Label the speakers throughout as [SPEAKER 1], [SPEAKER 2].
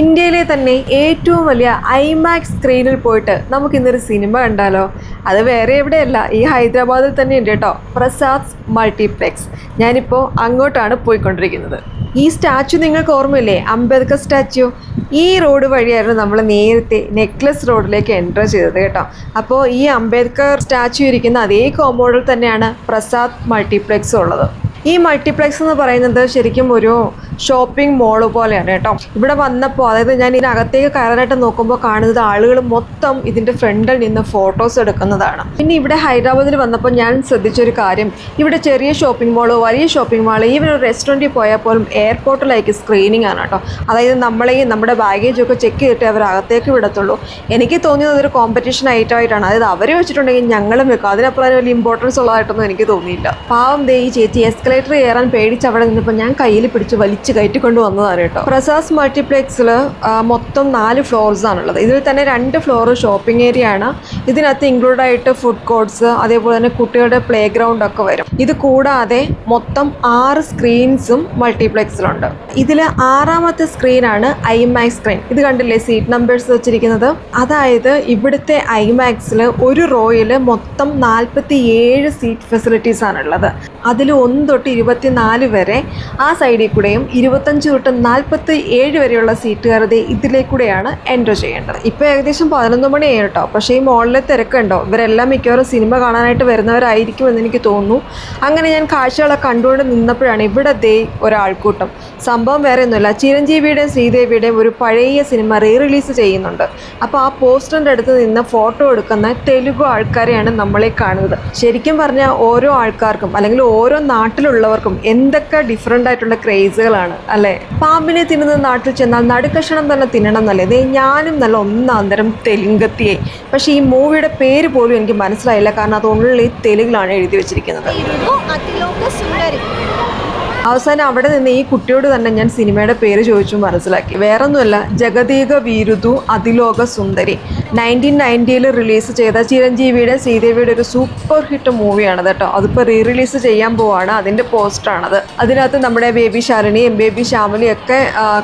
[SPEAKER 1] ഇന്ത്യയിലെ തന്നെ ഏറ്റവും വലിയ ഐമാക്സ് സ്ക്രീനിൽ പോയിട്ട് നമുക്ക് ഇന്നൊരു സിനിമ കണ്ടാലോ? അത് വേറെ എവിടെയല്ല ഈ ഹൈദരാബാദിൽ തന്നെ ഉണ്ട് കേട്ടോ. പ്രസാദ് മൾട്ടിപ്ലെക്സ്. ഞാനിപ്പോൾ അങ്ങോട്ടാണ് പോയിക്കൊണ്ടിരിക്കുന്നത്. ഈ സ്റ്റാച്ചു നിങ്ങൾക്ക് ഓർമ്മയില്ലേ? അംബേദ്കർ സ്റ്റാച്ചു. ഈ റോഡ് വഴിയായിരുന്നു നമ്മൾ നേരത്തെ നെക്ലസ് റോഡിലേക്ക് എന്റർ ചെയ്തത് കേട്ടോ. അപ്പോൾ ഈ അംബേദ്കർ സ്റ്റാച്ചു ഇരിക്കുന്ന അതേ കോമ്പൗണ്ടിൽ തന്നെയാണ് പ്രസാദ് മൾട്ടിപ്ലെക്സ് ഉള്ളത്. ഈ മൾട്ടിപ്ലെക്സ് എന്ന് പറയുന്നത് ശരിക്കും ഒരു ഷോപ്പിംഗ് മോൾ പോലെയാണ് കേട്ടോ. ഇവിടെ വന്നപ്പോൾ അതായത് ഞാൻ ഇതിനകത്തേക്ക് കയറാനായിട്ട് നോക്കുമ്പോൾ കാണുന്നത് ആളുകൾ മൊത്തം ഇതിന്റെ ഫ്രണ്ടിൽ നിന്ന് ഫോട്ടോസ് എടുക്കുന്നതാണ്. പിന്നെ ഇവിടെ ഹൈദരാബാദിൽ വന്നപ്പോൾ ഞാൻ ശ്രദ്ധിച്ചൊരു കാര്യം. ഇവിടെ ചെറിയ ഷോപ്പിംഗ് മോൾ വലിയ ഷോപ്പിംഗ് മാൾ ഈവൻ ഒരു റെസ്റ്റോറന്റിൽ പോയാൽ പോലും എയർപോർട്ടിലേക്ക് സ്ക്രീനിങ് ആണ് കേട്ടോ. അതായത് നമ്മളെ നമ്മുടെ ബാഗേജ് ഒക്കെ ചെക്ക് ചെയ്തിട്ട് അവർ അകത്തേക്ക് വിടത്തുള്ളൂ. എനിക്ക് തോന്നിയത് ഒരു കോമ്പറ്റീഷൻ ഐറ്റമായിട്ടാണ് അതായത് അവർ വെച്ചിട്ടുണ്ടെങ്കിൽ ഞങ്ങളും വെക്കും. അതിനപ്പുറം വലിയ ഇമ്പോർട്ടൻസ് ഉള്ളതായിട്ടൊന്നും എനിക്ക് തോന്നിയില്ല. പാവം ദേ ഈ ചേച്ചി എസ്കലേറ്റർ കയറാൻ പേടിച്ച് അവിടെ നിന്നപ്പോൾ ഞാൻ കയ്യിൽ പിടിച്ച് വലിച്ച് കയറ്റിക്കൊണ്ട് വന്നതാണ് കേട്ടോ. പ്രസാസ് മൾട്ടിപ്ലെക്സിൽ മൊത്തം നാല് ഫ്ലോർസ് ആണുള്ളത്. ഇതിൽ തന്നെ രണ്ട് ഫ്ലോർ ഷോപ്പിംഗ് ഏരിയ ആണ്. ഇതിനകത്ത് ഇൻക്ലൂഡ് ആയിട്ട് ഫുഡ് കോർട്സ് അതേപോലെ തന്നെ കുട്ടികളുടെ പ്ലേ ഗ്രൗണ്ട് ഒക്കെ വരും. ഇത് കൂടാതെ മൊത്തം ആറ് സ്ക്രീൻസും മൾട്ടിപ്ലെക്സിലുണ്ട് ഇതിൽ ആറാമത്തെ സ്ക്രീനാണ് ഐമാക്സ് സ്ക്രീൻ ഇത് കണ്ടില്ലേ? സീറ്റ് നമ്പേഴ്സ് വെച്ചിരിക്കുന്നത്. അതായത് ഇവിടുത്തെ ഐമാക്സിൽ ഒരു റോയിൽ മൊത്തം നാൽപ്പത്തി ഏഴ് സീറ്റ് ഫെസിലിറ്റീസ് ആണുള്ളത്. അതിൽ ഒന്ന് തൊട്ട് ഇരുപത്തിനാല് വരെ ആ സൈഡിൽ കൂടെയും ഇരുപത്തഞ്ച് തൊട്ട് നാൽപ്പത്തി ഏഴ് വരെയുള്ള സീറ്റുകാരുടെ ഇതിലേക്കൂടെയാണ് എന്റർ ചെയ്യേണ്ടത്. ഇപ്പോൾ ഏകദേശം പതിനൊന്ന് മണിയായി കേട്ടോ. പക്ഷേ ഈ മോളിലെ തിരക്കുണ്ടോ? ഇവരെല്ലാം മിക്കവാറും സിനിമ കാണാനായിട്ട് വരുന്നവരായിരിക്കും എന്ന് എനിക്ക് തോന്നുന്നു. അങ്ങനെ ഞാൻ കാഴ്ചകളൊക്കെ കണ്ടുകൊണ്ട് നിന്നപ്പോഴാണ് ഇവിടെ ദേ ഒരാൾക്കൂട്ടം. സംഭവം വേറെ ഒന്നുമില്ല ചിരഞ്ജീവിയുടെയും ശ്രീദേവിയുടെയും ഒരു പഴയ സിനിമ റീ റിലീസ് ചെയ്യുന്നുണ്ട്. അപ്പോൾ ആ പോസ്റ്ററിന്റെ അടുത്ത് നിന്ന് ഫോട്ടോ എടുക്കുന്ന തെലുഗു ആൾക്കാരെയാണ് നമ്മളെ കാണുന്നത്. ശരിക്കും പറഞ്ഞാൽ ഓരോ ആൾക്കാർക്കും അല്ലെങ്കിൽ ഓരോ നാട്ടിലുള്ളവർക്കും എന്തൊക്കെ ഡിഫറെന്റ് ആയിട്ടുള്ള ക്രേസുകളാണ് അല്ലേ? പാമ്പിനെ തിന്നുന്ന നാട്ടിൽ ചെന്നാൽ നടുക്കഷണം തന്നെ തിന്നണം എന്നല്ലേ? ഇതേ ഞാനും നല്ല ഒന്നാന്തരം തെലുങ്കത്തിയെ. പക്ഷേ ഈ മൂവിയുടെ പേര് പോലും എനിക്ക് മനസ്സിലായില്ല. കാരണം അത് ഉള്ളിൽ തെലുങ്കിലാണ് എഴുതി വെച്ചിരിക്കുന്നത്. അവസാനം അവിടെ നിന്ന് ഈ കുട്ടിയോട് തന്നെ ഞാൻ സിനിമയുടെ പേര് ചോദിച്ചു മനസ്സിലാക്കി. വേറൊന്നുമല്ല ജഗതീക വീരുതു അതിലോക സുന്ദരി. നയന്റീൻ നയന്റിയിൽ റിലീസ് ചെയ്ത ചിരഞ്ജീവിയുടെ ശ്രീദേവിയുടെ ഒരു സൂപ്പർ ഹിറ്റ് മൂവിയാണ് കേട്ടോ. അതിപ്പോൾ റീ റിലീസ് ചെയ്യാൻ പോവാണ്. അതിന്റെ പോസ്റ്ററാണത് അതിനകത്ത് നമ്മുടെ ബേബി ശരണിയും ബേബി ശ്യാമലി ഒക്കെ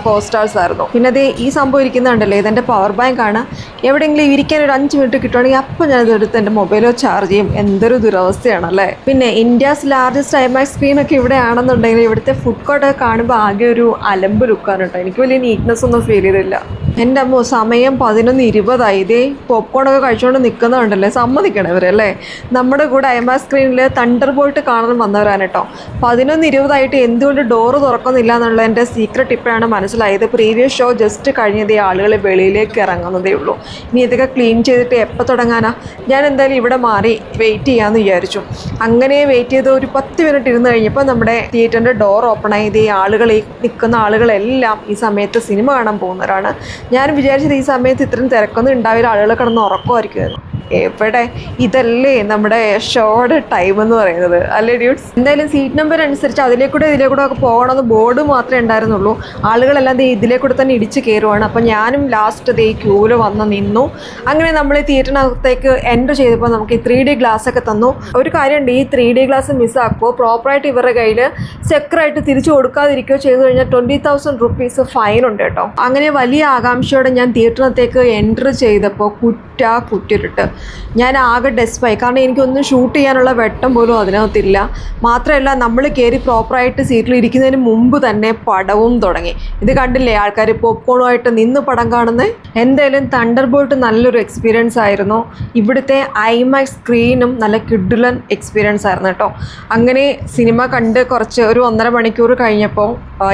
[SPEAKER 1] കോസ്റ്റാർസ് ആയിരുന്നു. പിന്നെ അത് ഈ സംഭവം ഇരിക്കുന്നുണ്ടല്ലോ ഇതെന്റെ പവർ ബാങ്ക് ആണ്. എവിടെയെങ്കിലും ഇരിക്കാൻ ഒരു അഞ്ച് മിനിറ്റ് കിട്ടുവാണെങ്കിൽ അപ്പോൾ ഞാൻ ഇതെടുത്ത് എന്റെ മൊബൈലോ ചാർജ് ചെയ്യും. എന്തൊരു ദുരവസ്ഥയാണല്ലേ? പിന്നെ ഇന്ത്യാസ് ലാർജസ്റ്റ് ഐമാക്സ് സ്ക്രീൻ ഒക്കെ ഇവിടെ ആണെന്നുണ്ടെങ്കിൽ ഇവിടുത്തെ ഫുഡ് കോർട്ടൊക്കെ കാണുമ്പോൾ ആകെ ഒരു അലമ്പ് ലുക്കാണ് കേട്ടോ എനിക്ക് വലിയ നീറ്റ്നെസ് ഒന്നും ഫീൽ ചെയ്തില്ല. എന്റെ അമ്മ സമയം പതിനൊന്ന് ഇരുപതായി. ഇതേ പോപ്കോണൊക്കെ കഴിച്ചുകൊണ്ട് നിൽക്കുന്നുണ്ടല്ലേ സമ്മതിക്കണം ഇവരല്ലേ നമ്മുടെ കൂടെ ഐമാക്സ് സ്ക്രീനിൽ തണ്ടർ ബോൾട്ട് കാണാൻ വന്നവരാണ് കേട്ടോ. പതിനൊന്ന് ഇരുപതായിട്ട് എന്തുകൊണ്ട് ഡോറ് തുറക്കുന്നില്ല എന്നുള്ള എന്റെ സീക്രട്ട് ഇപ്പോഴാണ് മനസ്സിലായത്. പ്രീവിയസ് ഷോ ജസ്റ്റ് കഴിഞ്ഞതേ ആളുകൾ വെളിയിലേക്ക് ഇറങ്ങുന്നതേ ഉള്ളൂ. ഇനി ഇതൊക്കെ ക്ലീൻ ചെയ്തിട്ട് എപ്പോൾ തുടങ്ങാനാ? ഞാൻ എന്തായാലും ഇവിടെ മാറി വെയിറ്റ് ചെയ്യാമെന്ന് വിചാരിച്ചു. അങ്ങനെ വെയിറ്റ് ചെയ്ത് ഒരു പത്ത് മിനിറ്റ് ഇരുന്ന് കഴിഞ്ഞപ്പോൾ നമ്മുടെ തിയേറ്ററിന്റെ ഡോർ ഓപ്പൺ ആയത് ഈ ആളുകൾ ഈ നിൽക്കുന്ന ആളുകളെല്ലാം ഈ സമയത്ത് സിനിമ കാണാൻ പോകുന്നവരാണ്. ഞാൻ വിചാരിച്ചത് ഈ സമയത്ത് ഇത്രയും തിരക്കൊന്നും ഉണ്ടാവില്ല ആളുകൾ കിടന്ന് ഉറക്കമായിരിക്കുമായിരുന്നു. എവിടെ? ഇതല്ലേ നമ്മുടെ ഷോയുടെ ടൈം എന്ന് പറയുന്നത്. അല്ലേ ഡ്യൂട്ട്സ് എന്തായാലും സീറ്റ് നമ്പർ അനുസരിച്ച് അതിലേക്കൂടെ ഇതിലേക്കൂടെ ഒക്കെ പോകണമെന്ന് ബോർഡ് മാത്രമേ ഉണ്ടായിരുന്നുള്ളൂ. ആളുകളെല്ലാം ദേ ഇതിലേക്കൂടെ തന്നെ ഇടിച്ച് കയറുവാണ് അപ്പം ഞാനും ലാസ്റ്റ് ദേ ക്യൂവിൽ വന്ന് നിന്നു. അങ്ങനെ നമ്മൾ ഈ തിയേറ്ററിനകത്തേക്ക് എന്റർ ചെയ്തപ്പോൾ നമുക്ക് ഈ ത്രീ ഡി ഗ്ലാസ് ഒക്കെ തന്നു. ഒരു കാര്യമുണ്ട് ഈ ത്രീ ഡി ഗ്ലാസ് മിസ്സാക്കുമോ പ്രോപ്പറായിട്ട് ഇവരുടെ കയ്യിൽ ചെക്കറായിട്ട് തിരിച്ചു കൊടുക്കാതിരിക്കുകയോ ചെയ്തു കഴിഞ്ഞാൽ ട്വന്റി തൗസൻഡ് റുപ്പീസ് ഫൈൻ ഉണ്ട് കേട്ടോ. അങ്ങനെ വലിയ ആകാംക്ഷയോടെ ഞാൻ തിയേറ്ററിനകത്തേക്ക് എന്റർ ചെയ്തപ്പോൾ കുറ്റ കുറ്റിരുട്ട്. ഞാൻ ആകെ ഡെസ്പായി കാരണം എനിക്കൊന്നും ഷൂട്ട് ചെയ്യാനുള്ള വെട്ടം പോലും അതിനകത്തില്ല. മാത്രമല്ല നമ്മൾ കയറി പ്രോപ്പറായിട്ട് സീറ്റിൽ ഇരിക്കുന്നതിന് മുമ്പ് തന്നെ പടവും തുടങ്ങി. ഇത് കണ്ടില്ലേ ആൾക്കാർ പോപ്കോണുമായിട്ട് നിന്ന് പടം കാണുന്നത് എന്തായാലും തണ്ടർ ബോൾട്ട് നല്ലൊരു എക്സ്പീരിയൻസ് ആയിരുന്നു. ഇവിടുത്തെ ഐമാക്സ് സ്ക്രീനും നല്ല കിഡുലൻ എക്സ്പീരിയൻസ് ആയിരുന്നു കേട്ടോ. അങ്ങനെ സിനിമ കണ്ട് കുറച്ച് ഒരു ഒന്നര മണിക്കൂർ കഴിഞ്ഞപ്പോൾ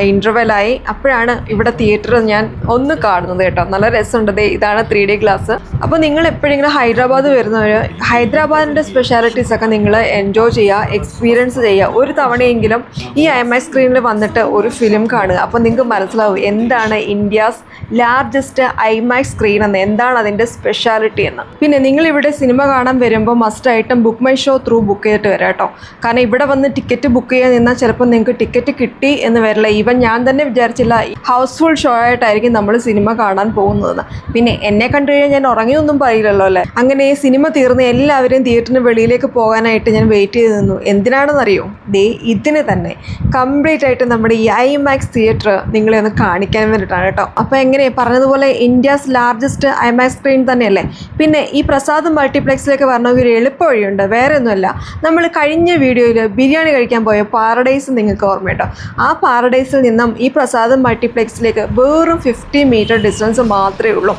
[SPEAKER 1] ഇന്റർവെലായി അപ്പോഴാണ് ഇവിടെ തിയേറ്റർ ഞാൻ ഒന്ന് കാണുന്നത് കേട്ടോ. നല്ല രസമുണ്ട്. ഇതാണ് ത്രീ ഡി ഗ്ലാസ് അപ്പോൾ നിങ്ങൾ എപ്പോഴെങ്കിലും ഹൈദരാബാദ് വരുന്നവർ ഹൈദരാബാദിന്റെ സ്പെഷ്യാലിറ്റീസ് ഒക്കെ നിങ്ങൾ എൻജോയ് ചെയ്യുക എക്സ്പീരിയൻസ് ചെയ്യുക. ഒരു തവണയെങ്കിലും ഈ ഐ എം ഐ സ്ക്രീനിൽ വന്നിട്ട് ഒരു ഫിലിം കാണുക. അപ്പോൾ നിങ്ങൾക്ക് മനസ്സിലാവും എന്താണ് India's largest I M I screen എന്ന് എന്താണ് അതിന്റെ സ്പെഷ്യാലിറ്റി എന്ന്. പിന്നെ നിങ്ങൾ ഇവിടെ സിനിമ കാണാൻ വരുമ്പോൾ മസ്റ്റ് മസ്റ്റായിട്ടും book my show through book ചെയ്തിട്ട് വരാം കേട്ടോ. കാരണം ഇവിടെ വന്ന് ടിക്കറ്റ് ബുക്ക് ചെയ്യാൻ നിന്നാൽ ചിലപ്പോൾ നിങ്ങൾക്ക് ടിക്കറ്റ് കിട്ടി എന്ന് വരില്ല. ഈവൻ ഞാൻ തന്നെ വിചാരിച്ചില്ല ഹൗസ്ഫുൾ ഷോ ആയിട്ടായിരിക്കും നമ്മൾ സിനിമ കാണാൻ പോകുന്നതെന്ന്. പിന്നെ എന്നെ കണ്ടു കഴിഞ്ഞാൽ ഞാൻ ഉറങ്ങിയൊന്നും പറയില്ലല്ലോ അല്ലേ? അങ്ങനെ ഈ സിനിമ തീർന്ന് എല്ലാവരും തിയേറ്ററിന് വെളിയിലേക്ക് പോകാനായിട്ട് ഞാൻ വെയിറ്റ് ചെയ്ത് നിന്നു. എന്തിനാണെന്നറിയോ? ദേ ഇതിന് തന്നെ കംപ്ലീറ്റ് ആയിട്ട് നമ്മുടെ ഈ ഐമാക്സ് തിയേറ്റർ നിങ്ങളെ ഒന്ന് കാണിക്കാൻ വേണ്ടിയിട്ടാണ് കേട്ടോ. അപ്പോൾ എങ്ങനെ? പറഞ്ഞതുപോലെ ഇന്ത്യസ് ലാർജസ്റ്റ് ഐമാക്സ് സ്ക്രീൻ തന്നെയല്ലേ? പിന്നെ ഈ പ്രസാദ് മൾട്ടിപ്ലെക്സിലേക്ക് വരണമെങ്കിൽ ഒരു എളുപ്പ വഴിയുണ്ട് വേറെ ഒന്നുമല്ല നമ്മൾ കഴിഞ്ഞ വീഡിയോയിൽ ബിരിയാണി കഴിക്കാൻ പോയ പാരഡൈസ് നിങ്ങൾക്ക് ഓർമ്മയുണ്ടോ? ആ പാരഡൈസിൽ നിന്നും ഈ പ്രസാദം മൾട്ടിപ്ലെക്സിലേക്ക് വെറും ഫിഫ്റ്റി മീറ്റർ ഡിസ്റ്റൻസ് മാത്രമേ ഉള്ളൂ.